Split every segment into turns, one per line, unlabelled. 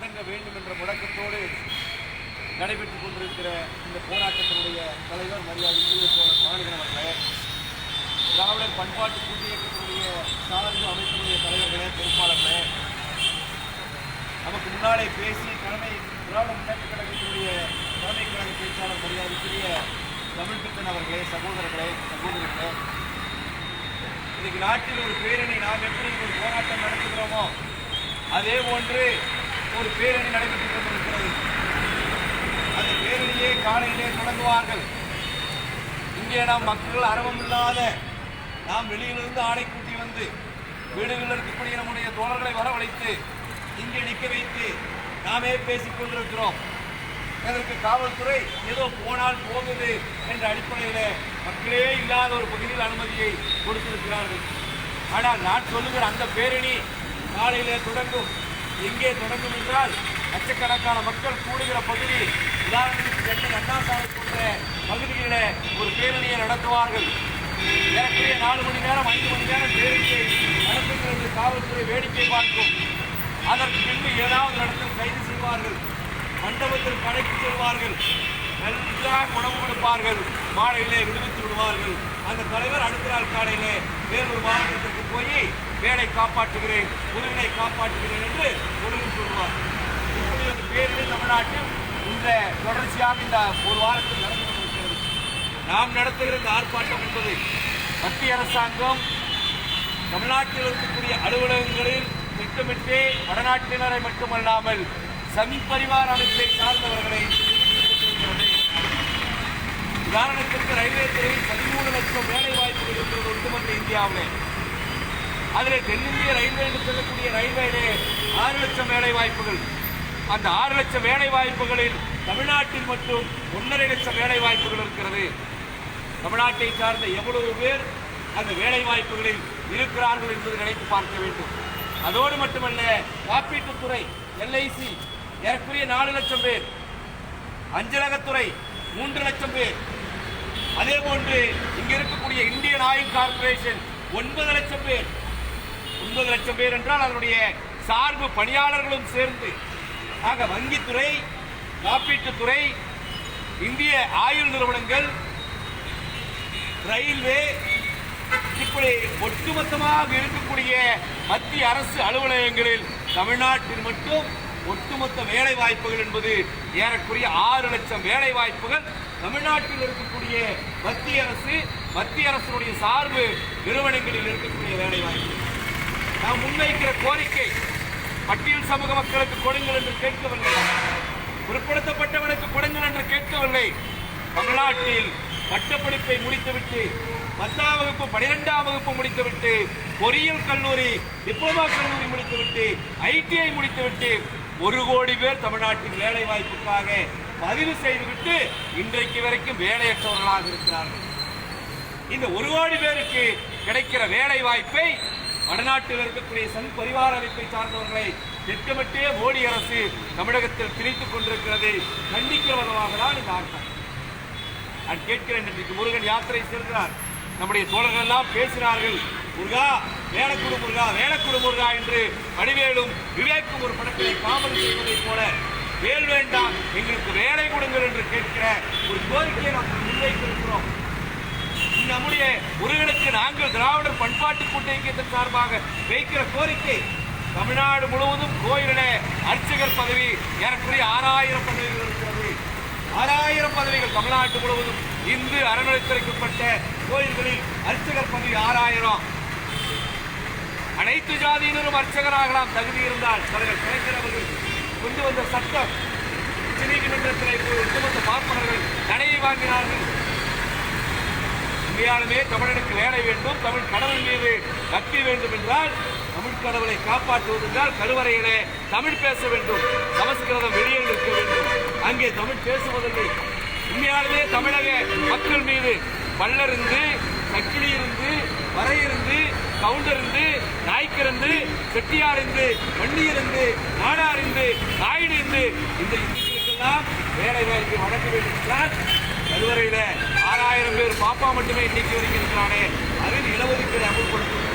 அடங்க வேண்டும் என்ற முடக்கத்தோடு நடைபெற்றுக் கொண்டிருக்கிற இந்த போராட்டத்தினுடைய தலைவர் மரியாதை தோழர் மாநில அவர்களே திராவிடர் பண்பாட்டு கூட்டியத்தினுடைய சார்பு அமைப்பினுடைய தலைவர்களே பொறுப்பாளர்களே நமக்கு முன்னாலே பேசி தலைமை திராவிட முன்னேற்ற கழகத்தினுடைய தலைமை கழக பேச்சாளர் மரியாதைக்குரிய தமிழ்பித்தன் அவர்களே சகோதரர்களே சகோதரிகளே இன்னைக்கு நாட்டில் ஒரு பேரணி நாம் எப்படி ஒரு போராட்டம் நடத்துகிறோமோ அதே போன்று ஒரு பேரணி நடைபெற்றுக் கொண்டிருக்கிறது. அந்த பேரணியை காலையிலே தொடங்குவார்கள். இங்கே நாம் மக்கள் அரவம் இல்லாத நாம் வெளியிலிருந்து ஆடை கூட்டி வந்து வீடுகளில் இருக்கக்கூடிய நம்முடைய தோழர்களை வரவழைத்து இங்கே நிற்க வைத்து நாமே பேசிக் கொண்டிருக்கிறோம். அதற்கு காவல்துறை ஏதோ போனால் போகுது என்ற அடிப்படையில் மக்களே இல்லாத ஒரு பகுதியில் அனுமதியை கொடுத்திருக்கிறார்கள். ஆனால் நான் சொல்லுகிற அந்த பேரணி காலையிலே தொடங்கும். எங்கே தொடங்கும் என்றால் லட்சக்கணக்கான மக்கள் கூடுகிற பகுதி உதாரணத்துக்கு சென்னை அண்ணா சாலை போன்ற பகுதிகளில் ஒரு பேரணியை நடத்துவார்கள். ஏறக்குறைய நாலு மணி நேரம் ஐந்து மணி நேரம் பேரணியை நடத்துகிறது காவல்துறை வேடிக்கை பார்க்கும். அதற்கு பின்பு ஏதாவது இடத்தில் கைது செய்வார்கள். மண்டபத்தில் கடைக்கு செல்வார்கள். நன்றாக உணவு கொடுப்பார்கள். மாலையிலே விடுவித்து விடுவார்கள். அந்த தலைவர் அடுத்த நாள் காலையிலே வேறொரு மாவட்டத்திற்கு போய் வேலை காப்பாற்றுகிறேன் உரிமை காப்பாற்றுகிறேன் என்று ஒழுங்கு சொல்வார் இப்படி ஒரு பேரிலே தமிழ்நாட்டில் இந்த தொடர்ச்சியாக இந்த ஒரு வாரத்தில் நடந்து கொண்டிருக்கிறது நாம் நடத்துகிற இந்த ஆர்ப்பாட்டம் என்பது மத்திய அரசாங்கம் தமிழ்நாட்டில் இருக்கக்கூடிய அலுவலகங்களில் திட்டமிட்டு வடநாட்டினரை மட்டுமல்லாமல் சமி பரிவார அமைப்பை சார்ந்தவர்களை உதாரணத்திற்கு ரயில்வே துறையில் பதிமூணு லட்சம் வேலை வாய்ப்புகள் இருக்கிறது ஒட்டுமொத்த இந்தியாவிலே. அதில் தென்னிந்திய ரயில்வே என்று சொல்லக்கூடிய ரயில்வேலே ஆறு லட்சம் வேலை வாய்ப்புகள் அந்த ஆறு லட்சம் வேலை வாய்ப்புகளில் தமிழ்நாட்டில் மட்டும் ஒன்றரை லட்சம் வேலை வாய்ப்புகள் இருக்கிறது. தமிழ்நாட்டை சார்ந்த எவ்வளவு பேர் அந்த வேலை வாய்ப்புகளில் இருக்கிறார்கள் என்பது நினைத்து பார்க்க வேண்டும். அதோடு மட்டுமல்ல காப்பீட்டுத்துறை எல்ஐசி ஏறக்குறைய நாலு லட்சம் பேர். அஞ்சலகத்துறை மூன்று லட்சம் பேர். அதே போன்று இங்க இருக்கக்கூடிய இந்தியன் ஆயில் கார்பரேஷன் ஒன்பது லட்சம் பேர். ஒன்பது லட்சம் பேர் என்றால் அதனுடைய சார்பு பணியாளர்களும் சேர்ந்து. ஆக வங்கித்துறை காப்பீட்டுத்துறை இந்திய ஆயுள் நிறுவனங்கள் ரயில்வே இப்படி ஒட்டுமொத்தமாக இருக்கக்கூடிய மத்திய அரசு அலுவலகங்களில் தமிழ்நாட்டில் மட்டும் ஒட்டுமொத்த வேலை வாய்ப்புகள் என்பது ஏறக்குறைய ஆறு லட்சம் வேலை வாய்ப்புகள் தமிழ்நாட்டில் இருக்கக்கூடிய மத்திய அரசு மத்திய அரசினுடைய சார்பு நிறுவனங்களில் இருக்கக்கூடிய வேலை வாய்ப்புகள் நாம் முன்வைக்கிற கோரிக்கை பட்டியல் சமூக மக்களுக்கு கொடுங்கள் என்று கேட்கவில்லை. பிற்படுத்தப்பட்டவனுக்கு கொடுங்கள் என்று கேட்கவில்லை. தமிழ்நாட்டில் பட்டப்படிப்பை முடித்துவிட்டு பத்தாம் வகுப்பு பனிரெண்டாம் வகுப்பு முடித்துவிட்டு பொறியியல் கல்லூரி டிப்ளமா கல்லூரி முடித்துவிட்டு ஐடிஐ முடித்துவிட்டு ஒரு கோடி பேர் தமிழ்நாட்டின் வேலை வாய்ப்புக்காக பதிவு செய்துவிட்டு இன்றைக்கு வரைக்கும் வேலையற்றவர்களாக இருக்கிறார்கள். இந்த ஒரு கோடி பேருக்கு கிடைக்கிற வேலை வாய்ப்பை வடநாட்டில் இருக்கக்கூடிய சங் பரிவார அமைப்பை சார்ந்தவர்களை திட்டமிட்டே மோடி அரசு தமிழகத்தில் திணித்துக் கொண்டிருக்கிறது. கண்டிக்கிற விதமாக தான் இந்த ஆட்டம் நான் கேட்கிறேன் இன்றைக்கு முருகன் யாத்திரை செல்கிறார். நம்முடைய தோழர்கள் எல்லாம் பேசினார்கள் முருகா வேலக்குடு முருகா வேலக்குடு முருகா என்று வடிவேலும் விவேக்கும் ஒரு படத்திலே காமல் செய்வதைப் போல வேல் வேண்டாம் எங்களுக்கு வேலை கொடுங்கள் என்று கேட்கிற ஒரு கோரிக்கையை நாம் முன்வைத்திருக்கிறோம் நம்முடைய முருகனுக்கு நாங்கள் திராவிடர் பண்பாட்டு கூட்டமைக்கத்தின் சார்பாக வைக்கிற கோரிக்கை தமிழ்நாடு முழுவதும் கோயிலிலே அர்ச்சகர் பதவி ஏறக்குறைய ஆறாயிரம் பதவிகள் இருக்கிறது. ஆறாயிரம் பதவிகள் தமிழ்நாட்டு முழுவதும் இந்து அறநிலைத்துறைக்குட்பட்ட கோயில்களில் அர்ச்சகர் பதவி ஆறாயிரம். அனைத்து ஜாதியினரும் அர்ச்சகராகலாம். தகுதி இருந்தால் தலைவர் கலைஞர் அவர்கள் கொண்டு வந்த சட்டம் உச்சநீதிமன்றத்தில் இப்போது ஒட்டுமொத்த பார்ப்பனர்கள் தடையை வாங்கினார்கள். உண்மையாலுமே தமிழனுக்கு வேலை வேண்டும் தமிழ் கடவுள் மீது கட்டி வேண்டும் என்றால் தமிழ் கடவுளை காப்பாற்றுவது என்றால் கருவறையிலே தமிழ் பேச வேண்டும் சமஸ்கிருதம் வெளியே நிற்க வேண்டும். அங்கே தமிழ் பேசுவதில்லை. உண்மையாலுமே தமிழக மக்கள் மீது பல்லருந்து சக்கிலி இருந்து வரை இருந்து நாய்க்கிருந்து இருந்து நாய்க்கர் இருந்து செட்டியார் இருந்து இருந்து இருந்து நாயுடு இருந்து இந்த இந்துக்களுக்கெல்லாம் வேலை வாய்ப்பை வழங்க வேண்டும் என்றால் இதுவரையில் ஆறாயிரம் பேர் பாப்பா மட்டுமே இன்னைக்கு வரைக்கும் இருக்கிறானே. அதில் இடஒதுக்கீடு அமல்படுத்தும்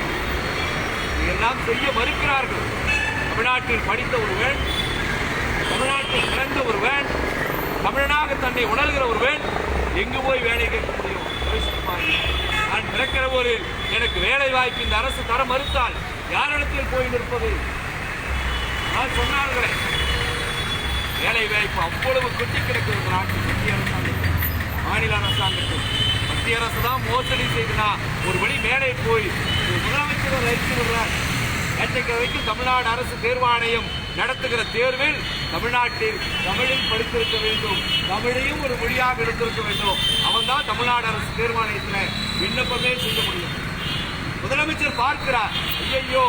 எல்லாம் செய்ய மறுக்கிறார்கள். தமிழ்நாட்டில் படித்த ஒருவன் தமிழ்நாட்டில் பிறந்த ஒருவன் தமிழனாக
தன்னை உணர்கிற ஒருவன் எங்கு போய் வேலை கேட்க முடியும்? நான் பிறக்கிற ஒரு எனக்கு வேலை வாய்ப்பு இந்த அரசு தர மறுத்தால் யாரிடத்தில் போய் நிற்பது? நான் சொன்னார்களே வேலை வாய்ப்பு அவ்வளவு கொட்டி கிடக்கிறது. நாட்டில் மத்திய அரசாங்கம் மாநில அரசாங்கத்தில். மத்திய அரசு தான் மோசடி செய்துனா ஒரு வழி மேலே போய் ஒரு முதலமைச்சர் அறிக்கை விடுறார். நேற்றைக்கு வரைக்கும் தமிழ்நாடு அரசு தேர்வாணையம் நடத்துகிற தேர்வில் தமிழ்நாட்டில் தமிழில் படித்திருக்க வேண்டும். தமிழையும் ஒரு மொழியாக எடுத்திருக்க வேண்டும். அவன் தான் தமிழ்நாடு அரசு தேர்வாணையத்தில் விண்ணப்பமே செய்ய முடியும். முதலமைச்சர் பார்க்கிறார் ஐயையோ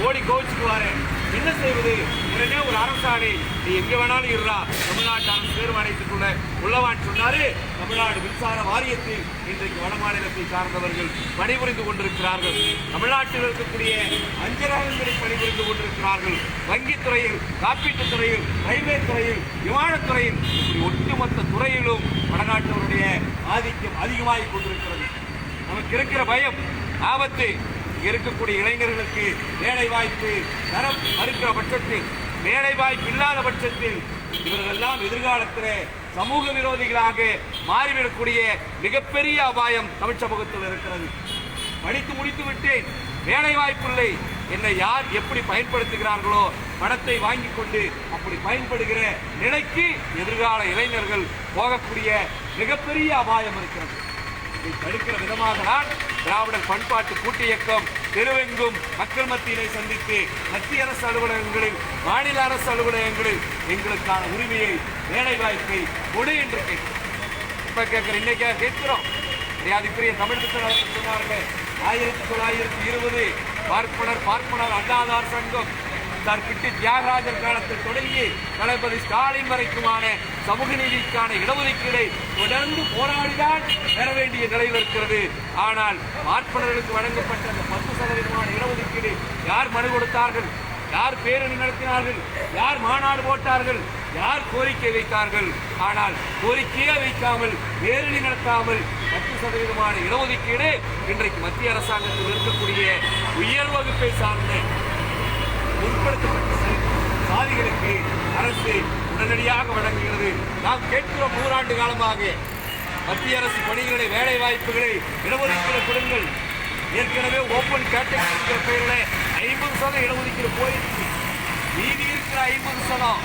கோடி கோவிச்சுக்குவாரு. என்ன செய்வது? உடனே ஒரு அரசாணை நீ எங்கே வேணாலும் இருடா. தமிழ்நாட்டு அரசு தேர்வாணையத்துக்குள்ள உள்ளவான்னு சொன்னாரு தமிழ்நாடு மின்சார வாரியத்தில் இன்றைக்கு வடமாநிலத்தை சார்ந்தவர்கள் பணிபுரிந்து கொண்டிருக்கிறார்கள். தமிழ்நாட்டில் இருக்கக்கூடிய அஞ்சலகங்களில் பணிபுரிந்து கொண்டிருக்கிறார்கள். வங்கித்துறையில் காப்பீட்டுத் துறையில் ரயில்வே துறையில் விமானத்துறையில் இப்படி ஒட்டுமொத்த துறையிலும் வடநாட்டவருடைய ஆதிக்கம் அதிகமாகிக் கொண்டிருக்கிறது. நமக்கு இருக்கிற பயம் ஆபத்து இருக்கக்கூடிய இளைஞர்களுக்கு வேலை வாய்ப்பு தர மறுக்கிற பட்சத்தில் வேலை வாய்ப்பு இல்லாத பட்சத்தில் இவர்களெல்லாம் எதிர்காலத்தில் சமூக விரோதிகளாக மாறிவிடக்கூடிய மிகப்பெரிய அபாயம் தமிழ் சமூகத்தில் இருக்கிறது. படித்து முடித்து விட்டேன். வேலை வாய்ப்பில்லை என்னை யார் எப்படி பயன்படுத்துகிறார்களோ பணத்தை வாங்கி கொண்டு அப்படி பயன்படுகிற நிலைக்கு எதிர்கால இளைஞர்கள் போகக்கூடிய மிகப்பெரிய அபாயம் இருக்கிறது. இதை தடுக்கிற விதமாக தான் திராவிடர் பண்பாட்டு கூட்டு இயக்கம் தெருவெங்கும் மக்கள் மத்தியிலே சந்தித்து மத்திய அரசு அலுவலகங்களில் மாநில அரசு அலுவலகங்களில் எங்களுக்கான உரிமையை வேலை வாய்ப்பை கொடு என்று கேட்கிறோம் இப்ப கேட்கிற இன்னைக்கா கேட்கிறோம். மரியாதைக்குரிய தமிழ் சொன்னார்கள். ஆயிரத்தி தொள்ளாயிரத்தி இருபது பார்ப்பனர் பார்ப்பனர் அண்ணாதார் சங்கம். கற்பிட்டு தியாகராஜர் காலத்தில் தொடங்கி தளபதி ஸ்டாலின் வரைக்குமான சமூக நீதிக்கான இடஒதுக்கீடை தொடர்ந்து போராடிதான் பெற வேண்டிய நிலையில் இருக்கிறது. ஆனால் பார்ப்பனர்களுக்கு வழங்கப்பட்ட அந்த பத்து சதவீதமான இடஒதுக்கீடு யார் மனு கொடுத்தார்கள்? யார் பேரணி நடத்தினார்கள்? யார் மாநாடு போட்டார்கள்? யார் கோரிக்கை வைத்தார்கள்? ஆனால் கோரிக்கையே வைக்காமல் பேரணி நடத்தாமல் பத்து சதவீதமான இடஒதுக்கீடு இன்றைக்கு மத்திய அரசாங்கத்தில் இருக்கக்கூடிய உயர் வகுப்பை சார்ந்த முற்படுத்தப்பட்ட சாதிகளுக்கு அரசு உடனடியாக வழங்குகிறது. நாம் கேட்கிறோம் நூறாண்டு காலமாக மத்திய அரசு பணிகளை வேலை வாய்ப்புகளை இடஒதுக்கீடு கொடுங்கள். ஏற்கனவே ஓப்பன் கேட்டகரி என்கிற பெயரில் ஐம்பது சதம் இடஒதுக்கீடு போயிருக்கு மீதி இருக்கிற ஐம்பது சதம்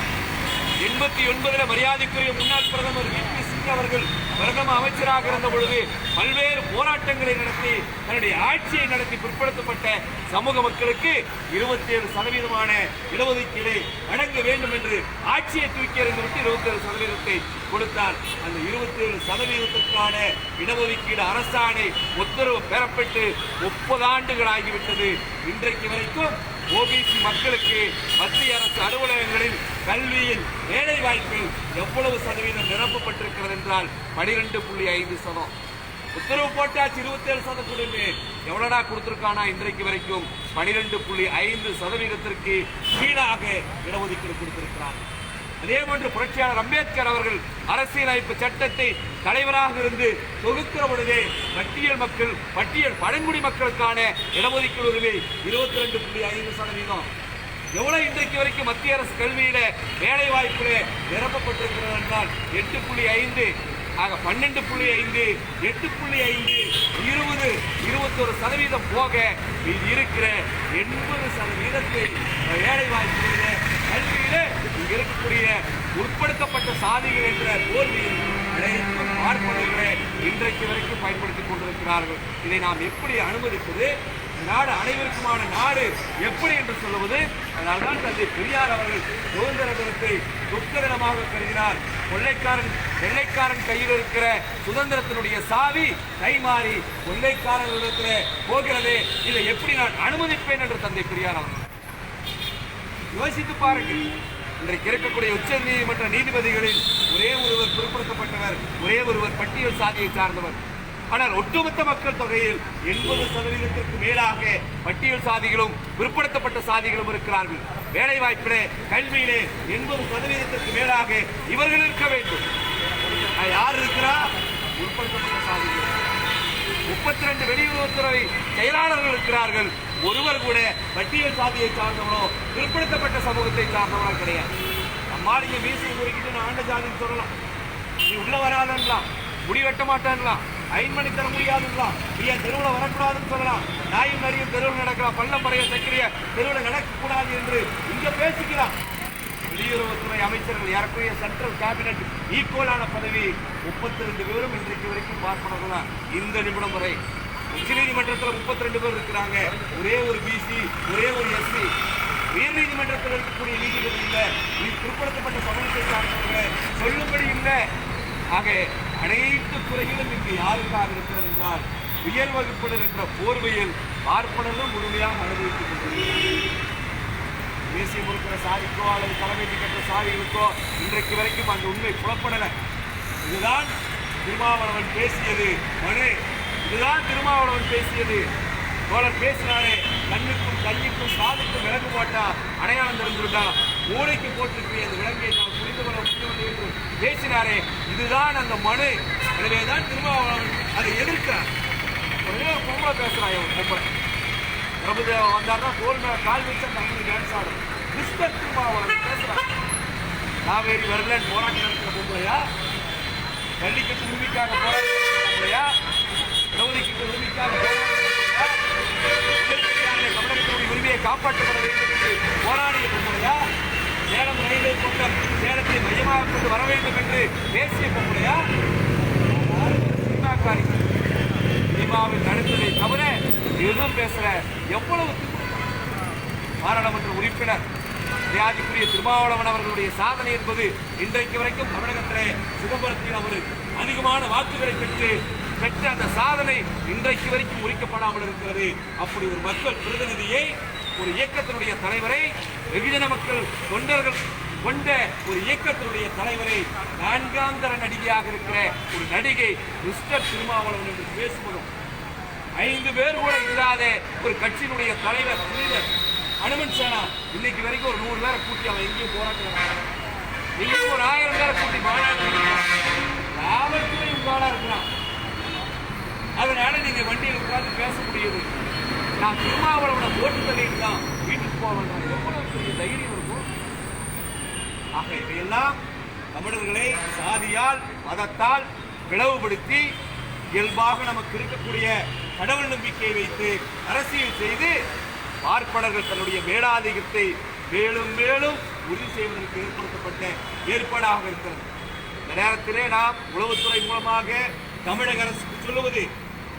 எண்பத்தி ஒன்பதுல மரியாதைக்குரிய முன்னாள் பிரதமர் வி. பி. சிங் அவர்கள் பிரதம அமைச்சராக இருந்த பொழுது பல்வேறு போராட்டங்களை நடத்தி தன்னுடைய ஆட்சியை நடத்தி பிற்படுத்தப்பட்ட சமூக மக்களுக்கு இருபத்தி ஏழு சதவீதமான இடஒதுக்கீடு வழங்க வேண்டும் என்று ஆட்சியை தூக்கி எறிந்துவிட்டு இருபத்தி ஏழு சதவீதத்தை கொடுத்தார். அந்த இருபத்தி ஏழு சதவீதத்திற்கான இடஒதுக்கீடு அரசாணை உத்தரவு பெறப்பட்டு முப்பது ஆண்டுகள் ஆகிவிட்டது இன்றைக்கு வரைக்கும் ஓபிசி மக்களுக்கு மத்திய அரசு அலுவலகங்களில் கல்வியில் வேலை வாய்ப்பில் எவ்வளவு சதவீதம் நிரப்பப்பட்டிருக்கிறது என்றால் பனிரெண்டு புள்ளி ஐந்து சதம். உத்தரவு போட்டாச்சு இருபத்தேழு சதவீதம் கொடுங்க எவ்வளோடா கொடுத்துருக்கானா இன்றைக்கு வரைக்கும் பனிரெண்டு புள்ளி ஐந்து சதவீதத்திற்கு கீழாக இடஒதுக்கீடு கொடுத்திருக்கிறார். அதே போன்று புரட்சியாளர் அம்பேத்கர் அவர்கள் அரசியலமைப்பு சட்டத்தை தலைவராக இருந்து தொகுக்கிற பொழுதே பட்டியல் மக்கள் பட்டியல் பழங்குடி மக்களுக்கான இடஒதுக்கீடு உரிமை இருபத்தி ரெண்டு புள்ளி ஐந்து சதவீதம். எவ்வளவு இன்றைக்கு வரைக்கும் மத்திய அரசு கல்வியில வேலை வாய்ப்புல நிரப்பப்பட்டிருக்கிறது என்றால் எட்டு புள்ளி ஐந்து ஆக பன்னெண்டு புள்ளி ஐந்து எட்டு புள்ளி ஐந்து இருபது இருபத்தொரு சதவீதம் போக இது இருக்கிற எண்பது சதவீதத்தை வேலை வாய்ப்புகளில் இங்க இருக்கக்கூடிய உட்படுத்தப்பட்ட சாதிகள் என்ற தோல்வியில் அனைத்து இன்றைக்கு வரைக்கும் பயன்படுத்திக் கொண்டிருக்கிறார்கள். இதை நாம் எப்படி அனுமதிப்பது? நாடு அனைவருக்குமான நாடு எப்படி என்று சொல்லுவது? அதனால்தான் தந்தை பெரியார் அவர்கள் சுதந்திர தினத்தை துக்க தினமாக கருதினார். கொள்ளைக்காரன் வெள்ளைக்காரன் கையில் இருக்கிற சுதந்திரத்தினுடைய சாவி கைமாறி கொள்ளைக்காரன் இடத்துல போகிறது. இதை எப்படி நான் அனுமதிப்பேன் என்று தந்தை பெரியார் அவர்கள் யோசித்து பாருங்கள். இன்றைக்கு இருக்கக்கூடிய உச்ச நீதிமன்ற நீதிபதிகளில் ஒரே ஒருவர் பிற்படுத்தப்பட்டவர் ஒரே ஒருவர் பட்டியல் சாதியை சார்ந்தவர். ஆனால் ஒட்டுமொத்த மக்கள் தொகையில் எண்பது சதவீதத்திற்கு மேலாக பட்டியல் சாதிகளும் பிற்படுத்தப்பட்ட சாதிகளும் இருக்கிறார்கள். வேலை வாய்ப்பிலே கல்வியிலே எண்பது சதவீதத்திற்கு மேலாக இவர்கள் இருக்க வேண்டும். யார் இருக்கிறா? பிற்படுத்தப்பட்ட சாதிகள். முப்பத்தி ரெண்டு வெளியுறவுத்துறை செயலாளர்கள் இருக்கிறார்கள். ஒருவர் கூட பட்டியல் சாதியை சார்ந்தவனோ பிற்படுத்தப்பட்ட சமூகத்தை சார்ந்தவனோ கிடையாது. நம்மால் இங்க மீசை குறிக்கிட்டு நான் ஆண்ட ஜாதின்னு சொல்லலாம். நீ உள்ள வராதன்லாம் முடி வெட்ட மாட்டேன்லாம் ஐன் பண்ணி தர முடியாதுங்களா நீ என் தெருவில் வரக்கூடாதுன்னு சொல்லலாம். நாயும் நரியும் தெருவில் நடக்கலாம். பள்ளம் பறைய சக்கிரிய தெருவில் நடக்கக்கூடாது என்று இங்கே பேசிக்கிறான். வெளியுறவுத்துறை அமைச்சர்கள் ஏறக்குறைய சென்ட்ரல் கேபினட் ஈக்குவலான பதவி முப்பத்தி ரெண்டு பேரும் இன்றைக்கு வரைக்கும் பார்ப்பனர்கள்? தான் இந்த நிமிடம் வரை. உச்சநீதிமன்றத்தில் முப்பத்தி ரெண்டு பேர் இருக்கிறாங்க. ஒரே ஒரு பிசி ஒரே ஒரு எஸ்சி உயர் நீதிமன்றத்தில் இருக்கக்கூடிய நீதிபதி இல்லை. இது பிற்படுத்தப்பட்ட சமூகத்தை சார்ந்தவங்க சொல்லும்படி இல்லை. ஆக அனைத்து துறையிலும் இங்கு யாருக்காக இருக்கிறது என்றால் உயர் வகுப்பில் இருக்கிற போர்வையில் பார்ப்பனரும் முழுமையாக அனுபவித்துக் கொண்டிருக்கிறார்கள். தேசிய பொறுக்கிற சாதிக்கோ அல்லது தலைமை கட்ட இன்றைக்கு வரைக்கும் அந்த உண்மை புலப்படலை. இதுதான் திருமாவளவன் பேசியது. மனு இதுதான் திருமாவளவன் பேசியது. தோழர் பேசினாரே கண்ணுக்கும் கல்விக்கும் காதுக்கும் விலங்கு போட்டா அடையாளம் தெரிஞ்சிருந்தா மூளைக்கு போட்டிருக்கிற அந்த விலங்கை நாம் புரிந்து கொள்ள முடியவில்லை என்று பேசினாரே. இதுதான் அந்த மனு. எனவேதான் திருமாவளவன் அதை எதிர்க்கிறார். ஒரே பொம்பளை பேசுறான் அவன் பொம்பளை. பிரபுதேவா வந்தாருன்னா தோல் மேல கால் வச்சு அந்த அம்மன் டான்ஸ் ஆடும். கிறிஸ்தர் திருமாவளவன் பேசுறான். காவேரி வரலன்னு போராட்டம் நடத்துற பொம்பளையா? ஜல்லிக்கட்டு உரிமைக்காக போராட்டம் நடத்துற பொம்பளையா? இடஒதுக்கீட்டு உரிமைக்காக தமிழகத்தினுடைய உரிமையை காப்பாற்றப்பட வேண்டும் என்று போராடிய பொம்பளையா? சேலம் ரயில்வே கூட்டம் சேலத்தை மையமாக கொண்டு வர வேண்டும் என்று பேசிய பொம்பளையா? சினிமாக்காரி. சினிமாவில் நடித்ததை தவிர எதுவும் பேசுகிற எவ்வளவு பாராளுமன்ற உறுப்பினர் மரியாதைக்குரிய திருமாவளவன் அவர்களுடைய சாதனை என்பது இன்றைக்கு வரைக்கும் தமிழகத்திலே சிதம்பரத்தில் அவர் அதிகமான வாக்குகளை பெற்று பெற்ற அந்த சாதனை இன்றைக்கு வரைக்கும் முறிக்கப்படாமல் இருக்கிறது. அப்படி ஒரு மக்கள் பிரதிநிதியை ஒரு இயக்கத்தினுடைய தலைவரை வெகுஜன மக்கள் தொண்டர்கள் கொண்ட ஒரு இயக்கத்தினுடைய தலைவரை நான்காம் தர நடிகையாக இருக்கிற ஒரு நடிகை மிஸ்டர் திருமாவளவன் என்று பேசுவதும் ஐந்து பேர் கூட இல்லாத ஒரு கட்சியினுடைய தலைவர் புனிதர் அனுமன் சேனா இன்னைக்கு வரைக்கும் ஒரு நூறு பேரை கூட்டி அவன் எங்கேயும் போராட்டம் நீங்க ஒரு ஆயிரம் பேரை கூட்டி மாநாடு லாபத்துமே உங்களால இருக்கிறான். அதனால நீங்க வண்டியில் உட்கார்ந்து பேச முடியுது நான் திருமாவளவனை ஓட்டு தள்ளிட்டு தான் வீட்டுக்கு போவேன். எவ்வளவு பெரிய தைரியம் இருக்கும்? ஆக இதையெல்லாம் தமிழர்களை சாதியால் மதத்தால் பிளவுபடுத்தி இயல்பாக நமக்கு இருக்கக்கூடிய கடவுள் நம்பிக்கையை வைத்து அரசியல் செய்து பார்ப்பனர்கள் தன்னுடைய மேலாதிக்கத்தை மேலும் மேலும் உறுதி செய்வதற்கு ஏற்படுத்தப்பட்ட ஏற்பாடாக இருக்கிறது. இந்த நேரத்திலே நாம் உளவுத்துறை மூலமாக தமிழக அரசுக்கு சொல்லுவது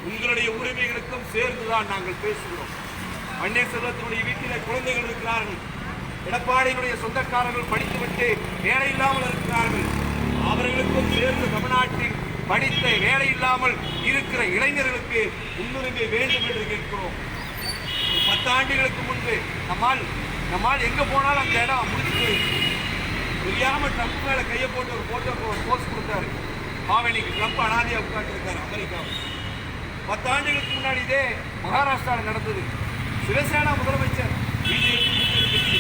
உங்களுடைய உரிமைகளுக்கும் சேர்ந்துதான் நாங்கள் பேசுகிறோம். பன்னீர்செல்வத்தினுடைய வீட்டிலே குழந்தைகள் இருக்கிறார்கள். எடப்பாடியினுடைய சொந்தக்காரர்கள் படித்துவிட்டு வேலை இல்லாமல் இருக்கிறார்கள். அவர்களுக்கும் சேர்ந்து தமிழ்நாட்டில் படித்த வேலை இல்லாமல் இருக்கிற இளைஞர்களுக்கு முன்னுரிமை வேண்டும் என்று கேட்கிறோம். பத்து ஆண்டுகளுக்கு முன்பு நம்மால் நம்மால் எங்க போனாலும் அந்த இடம் முடிச்சு தெரியாம ட்ரம்ப் மேல கையை போட்டு ஒரு போட்டோ போஸ்ட் கொடுத்தாரு. மாவேலிக்கு ட்ரம்ப் அனாதையா உட்காந்துருக்காரு அமெரிக்காவில் பத்து ஆண்டுகளுக்கு முன்னாடி இதே மகாராஷ்டிராவில் நடந்தது. சிவசேனா முதலமைச்சர் பிஜேபி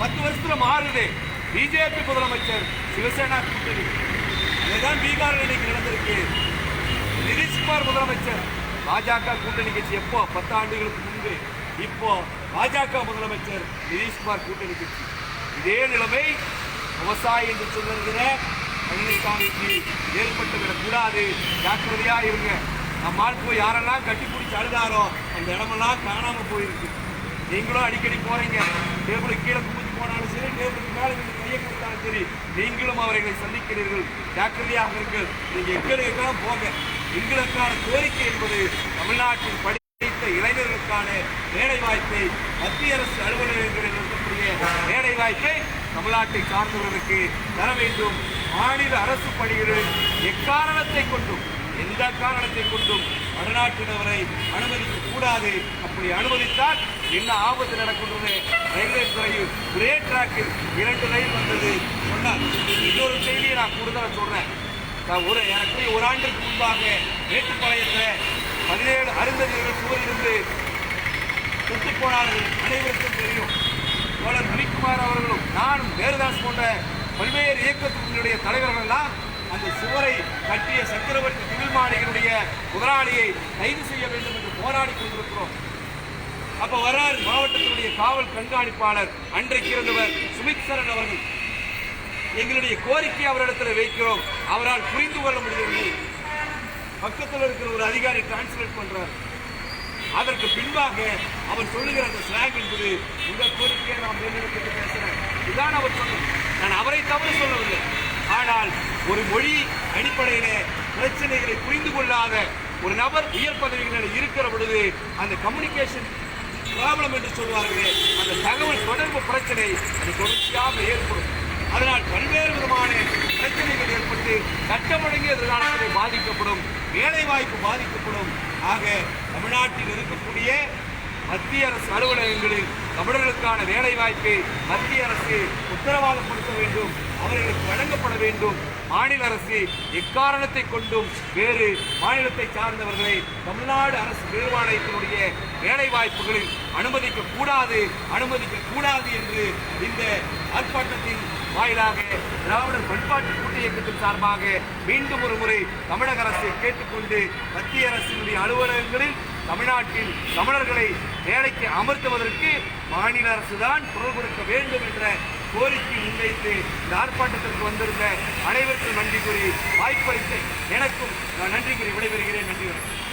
பத்து வருஷத்துல மாறுது. பிஜேபி முதலமைச்சர் சிவசேனா கூட்டணி. அதுதான் பீகாரில் இன்னைக்கு நடந்திருக்கு. நிதிஷ்குமார் முதலமைச்சர் பாஜக கூட்டணி கட்சி எப்போ? பத்து ஆண்டுகளுக்கு முன்பு. இப்போ பாஜக முதலமைச்சர் நிதிஷ்குமார் கூட்டணி கட்சி. இதே நிலைமை விவசாயி என்று சொல்லுகிற பழனிசாமிக்கு ஏற்பட்டுவிடக் கூடாது ஜாக்கிரதையா இருங்க. ஆள் போய் யாரெல்லாம் கட்டி பிடிச்சி அழுதாரோ அந்த இடமெல்லாம் காணாம போயிருக்கு. நீங்களும் அடிக்கடி போறீங்க. டேபிளுக்கு கீழே குமிச்சு போனாலும் சரி டேபிளுக்கு மேலே நீங்கள் கையை கொடுத்தாலும் சரி நீங்களும் அவர்களை சந்திக்கிறீர்கள். ஜாக்கிரதையாக இருங்கள். நீங்கள் எங்களுக்கெல்லாம் போங்க. எங்களுக்கான கோரிக்கை என்பது தமிழ்நாட்டில் படித்த இளைஞர்களுக்கான வேலை வாய்ப்பை மத்திய அரசு அலுவலகங்களில் இருக்கக்கூடிய வேலை வாய்ப்பை தமிழ்நாட்டை சார்ந்தவர்களுக்கு தர வேண்டும். மாநில அரசு பணிகளில் எக்காரணத்தை கொண்டும் எந்த காரணத்தை கொண்டும் வடநாட்டினவரை அனுமதிக்க கூடாது. அப்படி அனுமதித்தால் என்ன ஆபத்து நடக்கின்றது ரயில்வே துறையில் ஒரே டிராக்கில் இரண்டு ரயில் வந்தது. சொன்னார். இன்னொரு செய்தியை நான் கூடுதலாக சொல்றேன். நான் ஒரு எனக்கு ஒரு ஆண்டுக்கு முன்பாக மேட்டுப்பாளையத்தில் பதினேழு அருந்ததிகள் சுவரிலிருந்து செத்து போனார்கள் அனைவருக்கும் தெரியும். தோழர் ரவிக்குமார் அவர்களும் நானும் வேறுதாஸ் போன்ற பல்வேறு இயக்கத்தினுடைய தலைவர்களெல்லாம் அந்த சுவரை கட்டிய சக்கரவர்த்தி திமிழ்மாளிகளுடைய முதலாளியை கைது செய்ய வேண்டும் என்று போராடி கொண்டிருக்கிறோம். அப்ப வர்றார் மாவட்டத்தினுடைய காவல் கண்காணிப்பாளர் அன்றைக்கு இருந்தவர் சுமித் சரண் அவர்கள். எங்களுடைய கோரிக்கை அவரிடத்தில் வைக்கிறோம். அவரால் புரிந்து கொள்ள முடியவில்லை. பக்கத்தில் இருக்கிற ஒரு அதிகாரி டிரான்ஸ்லேட் பண்றார். அதற்கு பின்பாக அவர் சொல்லுகிற அந்த ஸ்லாங் என்பது உங்க கோரிக்கையை நான் தேர்ந்தெடுத்து பேசுகிறேன். இதுதான் அவர் சொன்னது. நான் அவரை தவறு சொல்லவில்லை. ஆனால் ஒரு மொழி அடிப்படையிலே பிரச்சனைகளை புரிந்து கொள்ளாத ஒரு நபர் உயர் பதவிகளில் இருக்கிற பொழுது அந்த கம்யூனிகேஷன் ப்ராப்ளம் என்று சொல்வார்களே அந்த தகவல் தொடர்பு பிரச்சனை அது தொடர்ச்சியாக ஏற்படும். அதனால் பல்வேறு விதமான பிரச்சனைகள் ஏற்பட்டு சட்டமடங்கிய எதிர்காலத்தில் பாதிக்கப்படும் வேலைவாய்ப்பு பாதிக்கப்படும். ஆக தமிழ்நாட்டில் இருக்கக்கூடிய மத்திய அரசு அலுவலகங்களில் தமிழர்களுக்கான வேலைவாய்ப்பை மத்திய அரசு உத்தரவாதப்படுத்த வேண்டும். அவர்களுக்கு வழங்கப்பட வேண்டும். மாநில அரசு எக்காரணத்தை கொண்டும் வேறு மாநிலத்தை சார்ந்தவர்களை தமிழ்நாடு அரசு தேர்வாணையத்தினுடைய வேலை வாய்ப்புகளில் அனுமதிக்க கூடாது அனுமதிக்க கூடாது என்று இந்த ஆர்ப்பாட்டத்தின் வாயிலாக திராவிடர் பண்பாட்டு கூட்டு இயக்கத்தின் சார்பாக மீண்டும் ஒரு முறை தமிழக அரசை கேட்டுக்கொண்டு மத்திய அரசினுடைய அலுவலகங்களில் தமிழ்நாட்டில் தமிழர்களை வேலைக்கு அமர்த்துவதற்கு மாநில அரசுதான் குரல் கொடுக்க வேண்டும் என்ற கோரிக்கை முன்வைத்து இந்த ஆர்ப்பாட்டத்திற்கு வந்திருந்த அனைவருக்கும் நன்றி கூறி வாய்ப்பளித்த எனக்கும் நன்றி கூறி விடைபெறுகிறேன். நன்றி வணக்கம்.